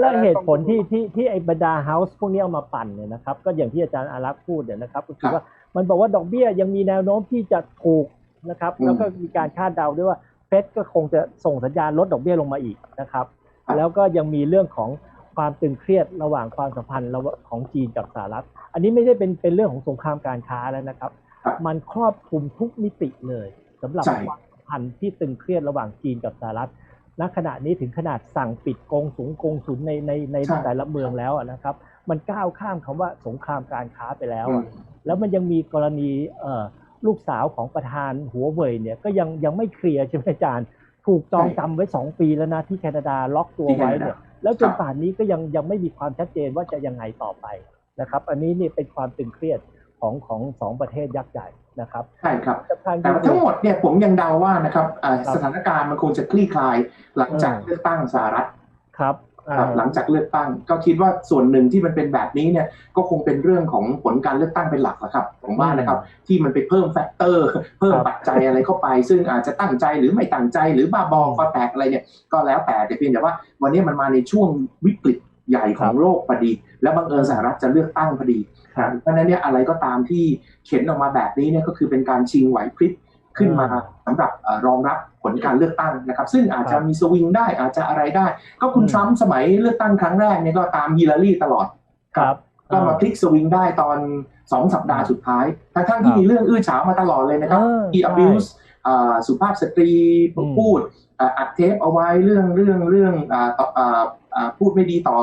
แล้วแล้วอันนั้นเหตุผลต้องที่ที่ที่ไอ้บรรดาเฮาส์พวกนี้เอามาปั่นเนี่ยนะครับ ก็อย่างที่อาจารย์อารักษ์พูดเนี่ยนะครับก็คือว่ามันบอกว่าดอกเบี้ยยังมีแนวโน้มที่จะถูกนะครับอืมแล้วก็มีการคาดเดาด้วยว่าเฟดก็คงจะส่งสัญญาณลดดอกเบี้ยลงมาอีกนะครับครับแล้วก็ยังมีเรื่องของความตึงเครียดระหว่างความสัมพันธ์ระหว่างของจีนกับสหรัฐ อันนี้ไม่ได้เป็นเป็นเรื่องของสงครามการค้าแล้วนะครับครับมันครอบคลุมทุกมิติเลยสำหรับใช่ความสัมพันธ์ที่ตึงเครียดระหว่างจีนกับสหรัฐ ณขณะนี้ถึงขนาดสั่งปิดกงสูงกงสุลในในในใช่แต่ละเมืองแล้วอะนะครับ มันก้าวข้ามคำว่าสงครามการค้าไปแล้วอือะมแล้วมันยังมีกรณีเอ่อลูกสาวของประธานหัวเว่ยเนี่ยก็ยังยังไม่เคลียร์ใช่ไหมอาจารย์ ถูกจองใช่จำไว้สองปีแล้วนะที่แคนาดาล็อกตัวที่แคไว้นาดาเนี่ยแล้วจนครับป่านนี้ก็ยังยังไม่มีความชัดเจนว่าจะยังไงต่อไปนะครับ อันนี้นี่เป็นความตึงเครียดของของสองประเทศยักษ์ใหญ่ นะครับใช่ครับสำคัญแต่ว่าทั้งหมดเนี่ยผมยังเดาว่านะครับอ่าครับสถานการณ์มันคงจะคลี่คลายหลังจากอืมเลือกตั้งสหรัฐครับอ่าครับหลังจากเลือกตั้งก็คิดว่าส่วนหนึ่งที่มันเป็นแบบนี้เนี่ยก็คงเป็นเรื่องของผลการเลือกตั้งเป็นหลักแหละครับผมว่านะครับที่มันไปเพิ่มแฟกเตอร์ เพิ่มครับปัจจัยอะไรเข้าไป ซึ่งอาจจะตั้งใจหรือไม่ตั้งใจหรือบ้าบออืมคอแตกอะไรเนี่ยก็แล้วแต่แต่เพียงแต่ว่าวันนี้มันมาในช่วงวิกฤต ใหญ่ของครับโลกพอดี แล้วบังเอิญสหรัฐจะเลือกตั้งพอดีครับเพราะฉะนั้นเนี่ยอะไรก็ตามที่เข็นออกมาแบบนี้เนี่ยก็คือเป็นการชิงไหวพริบขึ้นมาสำหรับเอ่อรองรับผลการเลือกตั้งนะครับ ซึ่งอาจจะมีสวิงได้อาจจะอะไรได้ ก็คุณอืมทรัมป์สมัยเลือกตั้งครั้งแรกเนี่ยก็ตามฮิลลารีตลอดครับก็มาพลิกสวิงได้ตอนสองสัปดาห์สุดท้ายทั้งๆที่ครับมีเรื่องอื้อฉาวมาตลอดเลยนะครับเออที่ใช่ abuse อ่าสุภาพสตรีอืมพูด อ่าอัดเทปเอาไว้เรื่องเรื่องเรื่องอ่าต่ออ่าอ่าพูดไม่ดีต่อ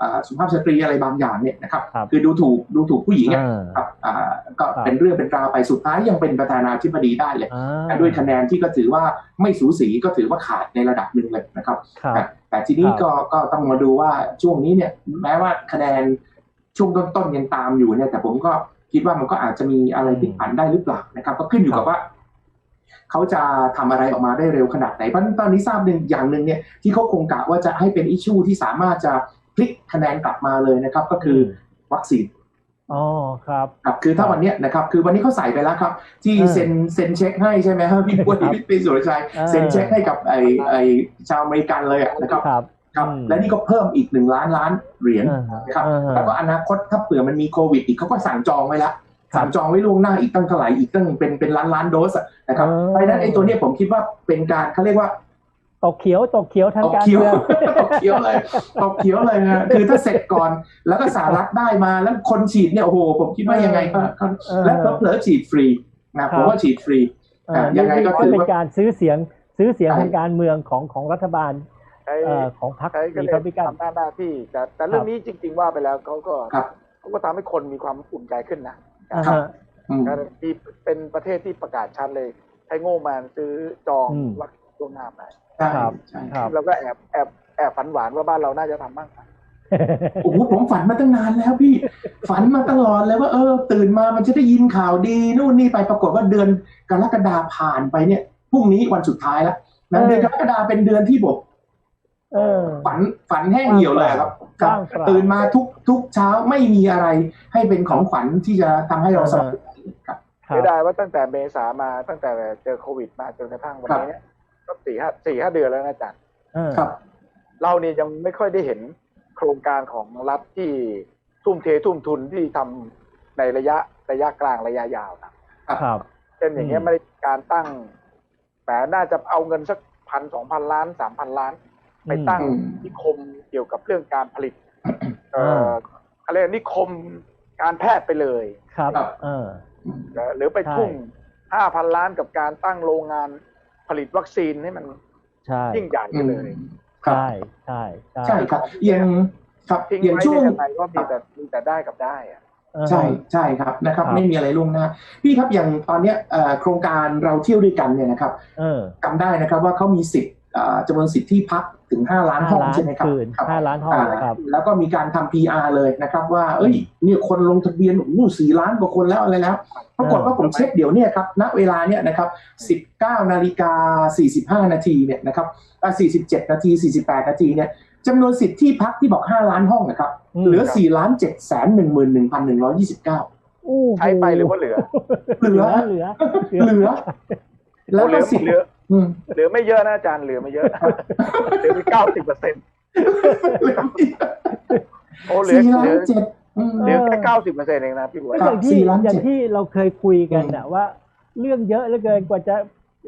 อ่าสุภาพสตรีอะไรบางอย่างเนี่ยนะครับครับคือดูถูกดูถูกผู้หญิงอะอ่าครับอ่าก็ครับเป็นเรื่องเป็นราวไปสุดท้ายยังเป็นประธานาธิบดีได้เลยอ่าแต่ด้วยคะแนนที่ก็ถือว่าไม่สูสีก็ถือว่าขาดในระดับหนึ่งเลยนะครับครับแต่แต่ทีนี้ครับก็ก็ต้องมาดูว่าช่วงนี้เนี่ยแม้ว่าคะแนนช่วงต้นๆยังตามอยู่เนี่ยแต่ผมก็คิดว่ามันก็อาจจะมีอะไรพลิกผันได้หรือเปล่านะครับ ก็ขึ้นอยู่กับว่า เขาจะทำอะไรออกมาได้เร็วขนาดไหน เพราะฉะนั้นตอนนี้ทราบหนึ่งอย่างหนึ่งเนี่ยที่เขาคงกะว่าจะให้เป็นอิชชูที่สามารถจะพลิกคะแนนกลับมาเลยนะครับ ก็คือวัคซีนอ๋อครับครับคือถ้าวันเนี้ยนะครับ คือวันนี้เขาใส่ไปแล้วครับ ที่เออเซ็นเซ็นเช็คให้ใช่ไหมครับพี่ปุ้ยครับพี่ปีสุรชัยเออเซ็นเช็คให้กับไอไอชาวอเมริกันเลยอะนะครับครับครับอืมและนี่ก็เพิ่มอีกหนึ่งล้านล้านเหรียญอ่าฮะนะครับอ่าฮะแล้วก็อนาคตถ้าเผื่อมันมีโควิด อีกเขาก็สั่งจองไว้แล้วครับ สั่งจองไว้ล่วงหน้าอีกตั้งเท่าไหร่อีกตั้งเป็นเป็นล้านล้านโดสอะนะครับเออเพราะฉะนั้นไอ้ตัวเนี้ยผมคิดว่าเป็นการเขาเรียกว่าตกเขียวตกเขียวทางตกการเขียวเมืองตกเขียวเลยตกเขียวเลยนะคือถ้าเสร็จก่อนแล้วก็สหรัฐได้มาแล้วคนฉีดเนี่ยโอ้โหผมคิดว่ายังไงก็ก็เออและเผลอๆฉีดฟรีนะครัผบมว่าฉีดฟรีเอ่อยังไงก็นี่ถือว่าเป็นการซื้อเสียงซื้อเสียงใช่ทางการเมืองของของรัฐบาลใช้เอ่อของพรรคใช้ก็รีเลยพับลิกันทำหน้าหน้าที่แต่แต่เรื่องนี้จริง ๆ ว่าไปแล้วเขาก็ครับเขาก็ทำให้คนมีความอุ่นใจขึ้นนะอ่า ครับฮะอืมการที่เป็นประเทศที่ประกาศชัดเลยใช้โง่มานซื้อจองอืมวัคซีนล่วงหน้าไปใช่ครับใช่ครับเราก็แอบแอบแอบฝันหวานว่าบ้านเราน่าจะทำบ้างโอ้โหผมฝันมาตั้งนานแล้วพี่ ฝันมาตลอดเลยว่าเออ ตื่นมามันจะได้ยินข่าวดีนู่นนี่ไปปรากฏว่าเดือนกรกฎาผ่านไปเนี่ยพรุ่งนี้วันสุดท้ายแล้วนะเออเดือนกรกฎาเป็นเดือนที่ผมเออ ฝันฝันแห้งเหี่ยวเลยครับครับว่างเปล่าตื่นมาทุกทุกเช้าไม่มีอะไรให้เป็นของขวัญที่จะทำให้เราสบายครับครัเสีบยดายว่าตั้งแต่เมษามาตั้งแต่เจอโควิดมาจนกระทั่งวันนี้เนี่ยก็สี่ห้าสี่ห้าเดือนแล้วนะอาจารย์เออครับ เราเนี่ยยังไม่ค่อยได้เห็นโครงการของรัฐที่ทุ่มเททุ่มทุนที่ทำในระยะระยะกลางระยะยาวนะครับเช่นอย่างเงี้ยอืมไม่ได้การตั้งแหมน่าจะเอาเงินสักพันสองพันล้านสามพันล้าน ไปตั้งอืมนิคมเกี่ยวกับเรื่องการผลิตเอ่อ่าออะไรนิคมการแพทย์ไปเลยครับครับเออเอ่อหรือไปใช่ทุ่มห้าพันล้านกับการตั้งโรงงานผลิตวัคซีนให้มันใช่ยิ่งใหญ่ไปเลยครับใช่ใช่ใช่ใช่ครับอย่างครับทิ้งอย่างไว้ช่วงได้ยังไงก็มีแต่มีแต่ได้กับได้อะเออใช่ใช่ครับนะครับครับ ไม่มีอะไรล่วงหน้าพี่ครับอย่างตอนเนี้ยเอ่อโครงการเราเที่ยวด้วยกันเนี่ยนะครับเออจำได้นะครับว่าเขามีสิทธิ์เอ่อจำนวนสิทธิ์ที่พัก ถึง 5 ล้านห้าห้องล้านใช่ไหมครับคืนครับห้าล้านห้องอ่าครับแล้วก็มีการทำ PR เลยนะครับ ว่าเอ้ยเนี่ยคนลงทะเบียนโอ้โหสี่ล้านกว่าคนแล้วอะไรแล้วปรากฏว่าผมเช็คเดี๋ยวเนี่ยครับณเวลาเนี่ยนะครับ 19นาฬิกา45 นาทีเนี่ยนะครับอ่า47 นาที 48 นาทีเนี่ยจำนวนสิทธิ์ที่พักที่บอก 5 ล้านห้องนะครับอืมเหลือ4ล้าน7แสน11,129โอ้โใช้ไปหรือว่าเหลือ เหลือ เหลือเหลือแล้วเหลืก็อสิทธิ์ เหลืออืมเหลือไม่เยอะนะอาจารย์เหลือไม่เยอะนะเหลือไปเก้าสิบเปอร์เซ็นต์โอ้เหลือสี่เหล้าลืนอเจ็ดอืมเหลือแค่เก้าสิบเปอร์เซ็นต์เองนะพี่บวยก็อย่างที่สี่ล้านเจ็ดอย่างที่เราเคยคุยกันอืมนะว่า เรื่องเยอะเหลือเกินกว่าจะ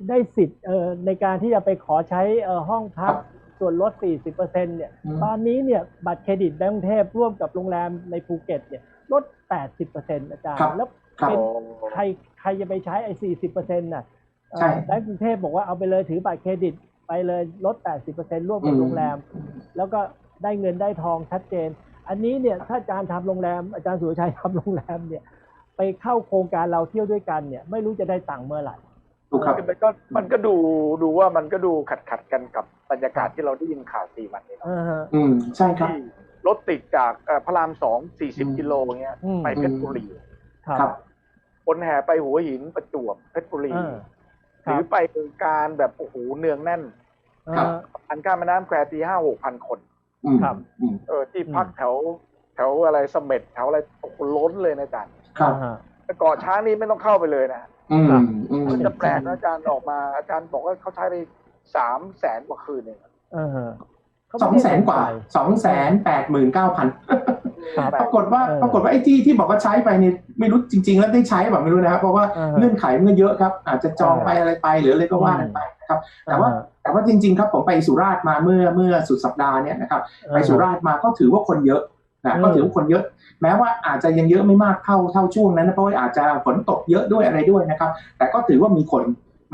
ได้สิทธิ์เอ่อในการที่จะไปขอใช้เอ่อห้องพักส่วนลด 40%เนี่ยอืมตอนนี้เนี่ย บัตรเครดิตแบงก์กรุงเทพร่วมกับโรงแรมในภูเก็ต เนี่ย ลด 80%อาจารย์ครับแล้วครับเป็นโอ้ใครใครจะไปใช้ไอ้40%น่ะเอ่อ ใช่แบงก์กรุงเทพบอกว่าเอาไปเลยถือบัตรเครดิต ไปเลยลด 80%ร่วมกับอืมโรงแรม แล้วก็ได้เงินได้ทองชัดเจน อันนี้เนี่ยถ้าอาจารย์ทำโรงแรม อาจารย์สุรชัยทำโรงแรมเนี่ย ไปเข้าโครงการเราเที่ยวด้วยกันเนี่ย ไม่รู้จะได้ตังค์เมื่อไหร่ถูกครับมันก็มันก็ดูดูว่ามันก็ดูขัดขัดกันกับบรรยากาศที่เราได้ยินข่าวสี่วันนี้เนอะอ่าฮะอืมใช่ครับที่รถติดจากเอ่อพระรามสองสี่สิบอืมกิโลเงี้ยอืมไปเพชรบุรีครับครับ คนแห่ไปหัวหินประจวบเพชรบุรีอ่า หรือไปเมืองการแบบโอ้โหเนืองแน่นครับอ่าอันข้ามแม่น้ำแควตีห้าหกพันคนอืมครับอืมเออที่พักอืมแถวแถวอะไรเสม็ดแถวอะไรโอ้โหล้นเลยนะอาจารย์ครับอ่าฮะแต่เกาะช้างนี่ไม่ต้องเข้าไปเลยนะอืมครับอืมมันจะแปลกนะอาจารย์ออกมาอาจารย์บอกว่าเขาใช้ไปสามแสนกว่าคืนเองอ่าฮะเข สองไม่แสได้นกว่าใจสองแสนแปดหมื่นเก้าพันครับปรากฏว่าเออปรากฏว่าไอ้ที่ที่บอกว่าใช้ไปเนี่ยไม่รู้จริง ๆ แล้วได้ใช้แบบไม่รู้นะครับ เพราะว่าอ่าฮะเงื่อนไขมันก็เยอะครับ อาจจะจองไปอะไรไปหรืออะไรก็ว่ากันไปนะครับ แต่ว่าอ่ฮะแต่ว่าจริง ๆ ครับผมไปสุราษฎร์มาเมื่อเมื่อสุดสัปดาห์เนี่ยนะครับไปสุราษฎร์มาก็ถือว่าคนเยอะนะอืมก็ถือว่าคนเยอะ แม้ว่าอาจจะยังเยอะไม่มากเท่าเท่าช่วงนั้นนะเพราะว่าอาจจะฝนตกเยอะด้วยอะไรด้วยนะครับ แต่ก็ถือว่ามีคน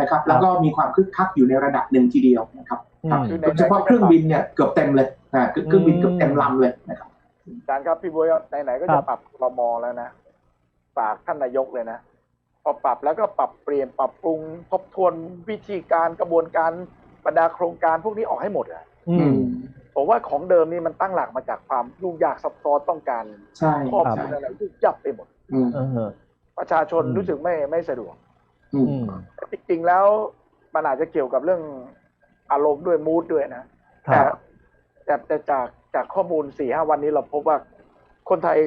นะครับ แล้วก็มีความคึกคักอยู่ในระดับหนึ่งทีเดียวนะครับครับอืมคือ โดยเฉพาะเครื่องบินเนี่ยเกือบเต็มเลยนะเครื่องบินเกือบเต็มลำเลยนะครับอาจารย์ครับพี่บวยไหนๆก็ครัจะบปรับรมแล้วนะฝากท่านนายกเลยนะพอปรับแล้วก็ปรับเปลี่ยนปรับปรุงทบทวนวิธีการกระบวนการบรรดาโครงการพวกนี้ออกให้หมดอะอือืมมผมว่าของเดิมนี่มันตั้งหลักมาจากความยุ่งยากซับซ้อนต้องการใช่ข้อใช่มูลอะไรยุ่งยับไปหมดอืมอ่าฮะประชาชนอืมรู้สึกไม่ไม่สะดวกอืมอืมแต่จริงๆแล้วมันอาจจะเกี่ยวกับเรื่อง อารมณ์ด้วยมูดด้วยนะคแต่รับแต่แต่จากจากข้อมูลสี่ห้าวันนี้เราพบว่าคนไทย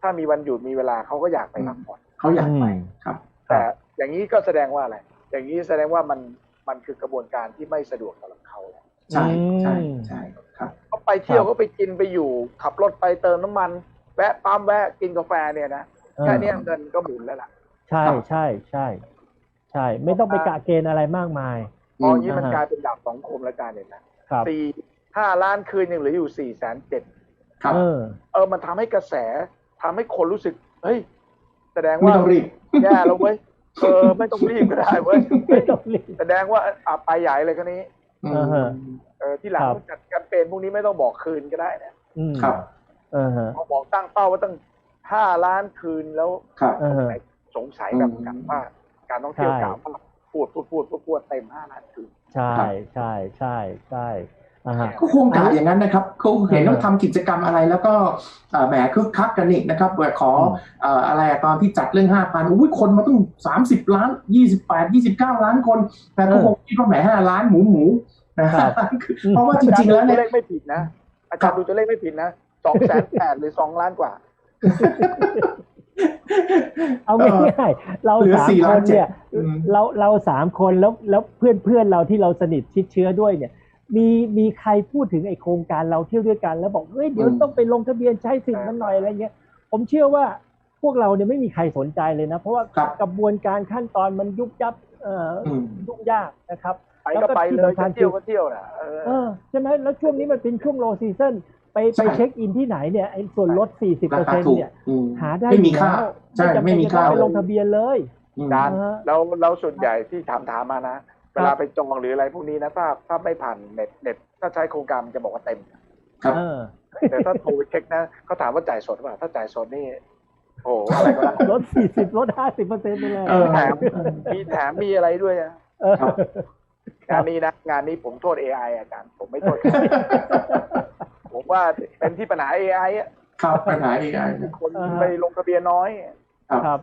ถ้ามีวันหยุดมีเวลาเขาก็อยากไปพักผ่อนเขาอยากไปครับ แต่อย่างนี้ก็แสดงว่าอะไรอย่างนี้แสดงว่ามันมันคือกระบวนการที่ไม่สะดวกสำหรับเขาแล้วใช่ใช่อืมใช่ครับเขาไปเที่ยวครับเขาไปกินไปอยู่ ขับรถไปเติมน้ำมัน แวะปั๊มแวะกินกาแฟเนี่ยนะแค่เนี้ยเงินก็หมุนแล้วล่ะ ใช่ใช่ใช่ ใช่ ไม่ต้องไปกะเกณฑ์อะไรมากมาย พออย่างนี้มันอ่าฮะกลายเป็นดาบสองคมแล้วการเนี่ยนะครับสี่ห้าล้านคืนยังเหลืออยู่สี่แสนเจ็ดครับ เออเออมันทำให้กระแสทำให้คนรู้สึก เฮ้ย แสดงไม่ว่าต้องรีบแย่แล้วเว้ยเออไม่ต้องรีบก็ได้เว้ยไม่ต้องรีบแสดงว่าอะไปใหญ่เลยคันนี้อืมอ่าฮะเออที่หลังครับจัดแคมเปญพวกนี้ไม่ต้องบอกคืนก็ได้นะอืมครับเออฮะพอบอกตั้งเป้าว่าตั้งห้าล้านคืนแล้วครับเออฮะสงสัยแบบกันว่าการท่องเที่ยวใช่กล่าวว่า พูดพูดพูดพูดพูดเต็มห้าล้านคืนใช่ใช่ใช่ใช่อ่าฮะก็คงกะอย่างนั้นนะครับเขาเห็นว่าทำกิจกรรมอะไรแล้วก็เอ่อแหมคึกคักกันอีกนะครับแบบขออืมเอ่ออะไรอะตอนที่จัดเรื่องห้าพันอุ้ยคนมาต้องสามสิบล้านยี่สิบแปดยี่สิบเก้าล้านคน แต่ก็คงคิดว่าแหมห้าล้านหมูหมูนะครับเพราะว่าจริงๆแล้วอาเนี่จายรย์ดูตัวเลขไม่ผิดนะอาจารย์ดูตัวเลขไม่ผิดนะสองแสนแปดหรือสองล้านกว่า เอาง่ายๆเราเหลือสามสี่คล้านนเจ็ดเนี่ยอืมเราเราสามคนแล้วแล้วเพื่อนเพื่อนเราที่เราสนิทชิดเชื้อด้วยเนี่ย มีมีใครพูดถึงไอโครงการเราเที่ยวด้วยกัน แล้วบอกเฮ้ยเดี๋ยวอืมต้องไปลงทะเบียนใช้สิทธิ์มันหน่อยอะไรเงี้ย ผมเชื่อว่าพวกเราเนี่ยไม่มีใครสนใจเลยนะ เพราะว่าครับกระบวนการขั้นตอนมันยุบยับเอ่อออืมยุ่งยากนะครับไปก็ไปเลยจะเที่ยวก็เที่ยวนะเออเออใช่ไหมแล้วช่วงนี้มันเป็นช่วงโลซีซั o น ไปใช่ไปเช็คอินที่ไหนเนี่ยไอ้ส่วนลด 40เปอราร์คาเซ็นถูกเนี่ย อืมหาได้ไม่มีค่า อยู่ใช่แล้วไม่มีค่าจำเป็นจะต้องไปลงทะเบียนเลย อืมการอ่าฮะ แล้วแล้วส่วนใหญ่ที่ถามถามมานะ เวลาไปจองหรืออะไรพวกนี้นะถ้าถ้าไม่ผ่านเน็ตเน็ตถ้าใช้โครงการมันจะบอกว่าเต็ม ครับ เออแต่ถ้าโทรไปเช็คนะเขาถามว่าจ่ายสดหรือเปล่าถ้าจ่ายสดนี่โอ้โหอะไรก็ได้ลด 40ลด 50เปอร์เซ็นต์ไปเลยเออ แถมมีแถมมีอะไรด้วยอะเออครับงานนี้นะงานนี้ผมโทษ AI อาจารย์ผมไม่โทษผม ว่าเป็นที่ปัญหา AI อะครับปัญหาอีกอันคนไปลงทะเบียนน้อย ครับครับ